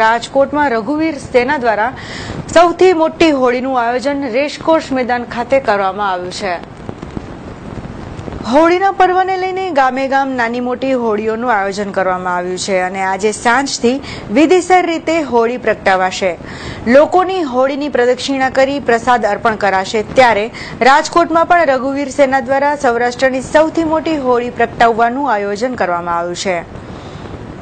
રાજકોટમાં રઘુવીર સેના દ્વારા સૌથી મોટી હોળીનું આયોજન રેસકોર્સ મેદાન ખાતે કરવામાં આવ્યું છે. હોળીના પર્વને લઈને ગામે ગામ નાની મોટી હોળીઓનું આયોજન કરવામાં આવ્યું છે અને આજે સાંજથી વિધિસર રીતે હોળી પ્રગટાવાશે. લોકોની હોળીની પ્રદક્ષિણા કરી પ્રસાદ અર્પણ કરાશે ત્યારે રાજકોટમાં પણ રઘુવીર સેના દ્વારા સૌરાષ્ટ્રની સૌથી મોટી હોળી પ્રગટાવવાનું આયોજન કરવામાં આવ્યું છે.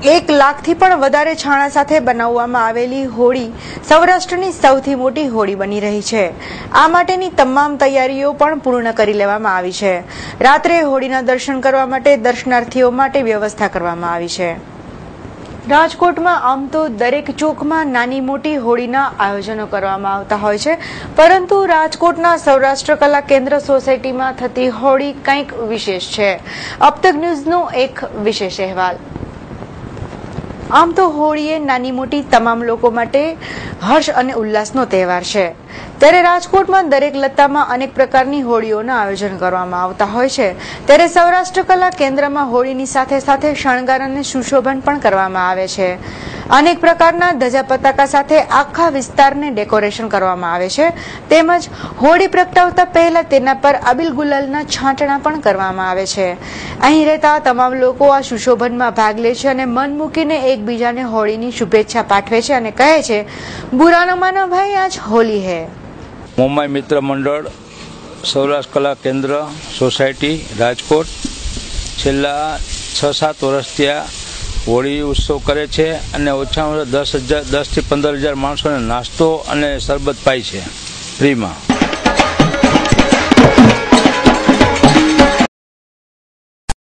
એક લાખથી પણ વધારે છાણા સાથે બનાવવામાં આવેલી હોળી સૌરાષ્ટ્રની સૌથી મોટી હોળી બની રહી છે. આ માટેની તમામ તૈયારીઓ પણ પૂર્ણ કરી લેવામાં આવી છે. રાત્રે હોળીના દર્શન કરવા માટે દર્શનાર્થીઓ માટે વ્યવસ્થા કરવામાં આવી છે. રાજકોટમાં આમ તો દરેક ચોકમાં નાની મોટી હોળીના આયોજનો કરવામાં આવતા હોય છે, પરંતુ રાજકોટના સૌરાષ્ટ્ર કલા કેન્દ્ર સોસાયટીમાં થતી હોળી કંઈક વિશેષ છે. અબતક ન્યૂઝનો એક વિશેષ અહેવાલ. આમ તો હોળી એ નાની મોટી તમામ લોકો માટે હર્ષ અને ઉલ્લાસનો તહેવાર છે. ત્યારે રાજકોટમાં દરેક લત્તામાં અનેક પ્રકારની હોળીઓના આયોજન કરવામાં આવતા હોય છે. ત્યારે સૌરાષ્ટ્ર કલા કેન્દ્રમાં હોળીની સાથે સાથે શણગાર અને સુશોભન પણ કરવામાં આવે છે. અનેક પ્રકારના ધજા પતાકા સાથે આખા વિસ્તારને ડેકોરેશન કરવામાં આવે છે. તેમજ હોળી પ્રગટાવતા પહેલા તેના પર અબિલ ગુલાલના છાંટણા પણ કરવામાં આવે છે. અહીં રહેતા તમામ લોકો આ સુશોભનમાં ભાગ લે છે અને મન મૂકીને એકબીજાને હોળીની શુભેચ્છા પાઠવે છે અને કહે છે, બુરાનો માનો ભાઈ, આજ હોલી હે. મુંબઈ મિત્ર મંડળ, સૌરાષ્ટ્ર કલા કેન્દ્ર, સોસાયટી, રાજકોટ છેલ્લા છ સાત વર્ષથી આ હોળી ઉત્સવ કરે છે અને ઓછામાં ઓછા દસ હજાર, દસથી પંદર હજાર માણસોને નાસ્તો અને શરબત પાય છે ફ્રીમાં.